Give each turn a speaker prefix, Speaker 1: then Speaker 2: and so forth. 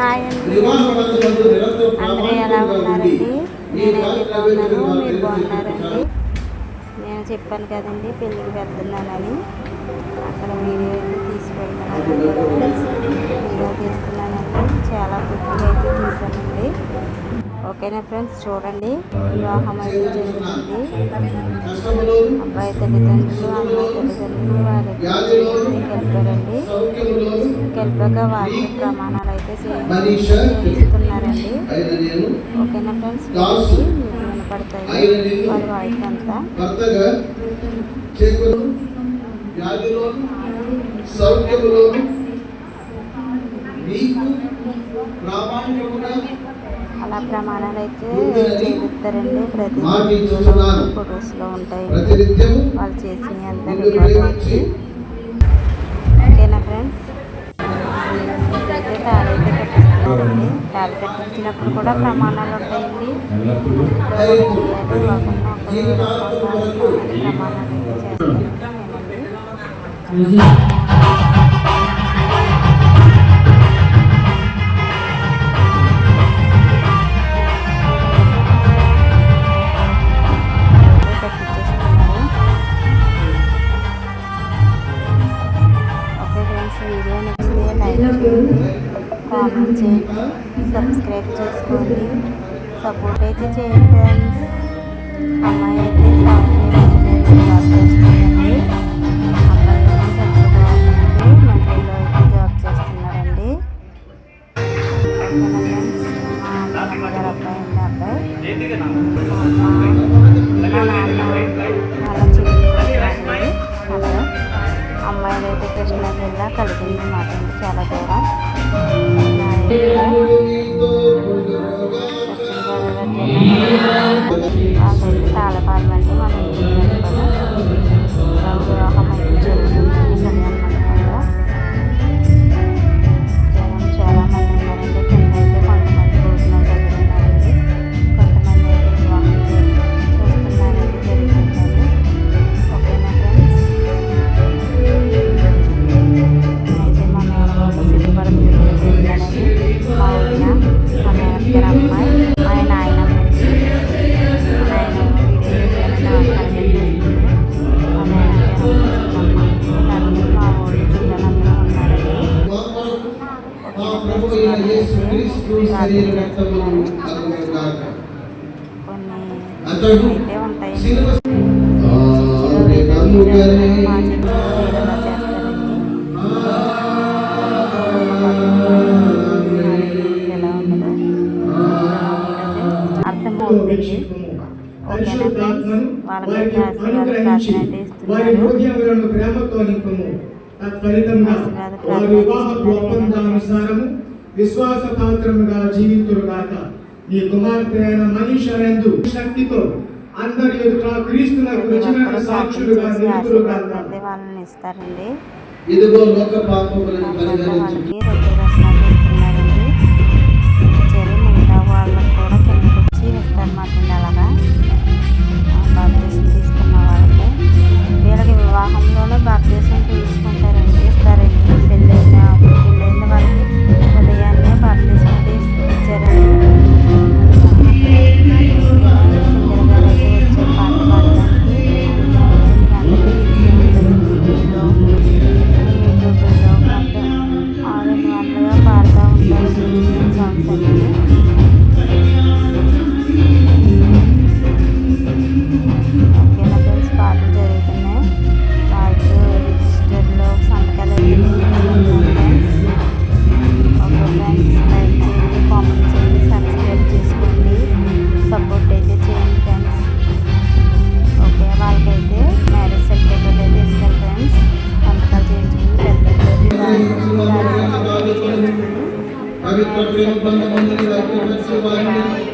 Speaker 1: Hi అండి. అందరూ ఎలా ఉన్నారండి? నేనైతే బాగున్నాను మీరు బాగున్నారండి. నేను చెప్పాను కదండి పెళ్ళికి వెళ్తున్నానని. అక్కడ వీడియో అయితే తీసి పెడుతున్నాను వీడియో తీస్తున్నానండి. చాలా గుర్తుగా అయితే తీసానండి. ఓకేనా ఫ్రెండ్స్? చూడండి. వివాహం అయితే జరుగుతుంది అబ్బాయి తల్లిదండ్రులు అమ్మాయి తల్లిదండ్రులు వారి కలిపారండి కలిపాక వారి ప్రమాణాలు అయితే చేస్తున్నారండి. ఓకేనా ఫ్రెండ్స్? మీకు వినపడతాయి. వారి వాయిస్ అంతా. అలా ప్రమాణాలు అయితే చేస్తారండి ప్రతి. ఫొటోస్లో ఉంటాయి. వాళ్ళు చేసిన అంత అయితే తాళి అయితే కట్టిస్తున్నారండి తాళి కట్టించినప్పుడు కూడా ప్రమాణాలు ఉంటాయండి. ప్రమాణాలు అయితే చేస్తున్నానండి చేయండి కామెంట్ చేయండి సబ్స్క్రైబ్ చేసుకోండి సపోర్ట్ అయితే చేయండి ఫ్రెండ్స్. అమ్మాయి అయితే సాఫ్ట్వేర్ Asal kita అర్థమవుతుంది ఓకేనా ఫ్రెండ్స్ వాళ్ళకైతే ఆశీర్వాద ప్రార్థన అయితే
Speaker 2: వారి హృదయములను ప్రేమతో నింపము తత్ఫలితంగా వారి వివాహ ఒప్పందానుసారము విశ్వాస పాత్రముగా జీవితురుగాక నీ కుమార్తె అయిన మనీషనందు శక్తితో అందరి ఎదుట క్రీస్తునకు
Speaker 1: ప్రతి
Speaker 2: సాక్షులుగా
Speaker 1: చేసి ఇస్తారండి
Speaker 3: ఇదిగో లోక పాపములను
Speaker 1: వాళ్ళకి करते हैं
Speaker 3: बंद मंदिर जाते हैं शिवानी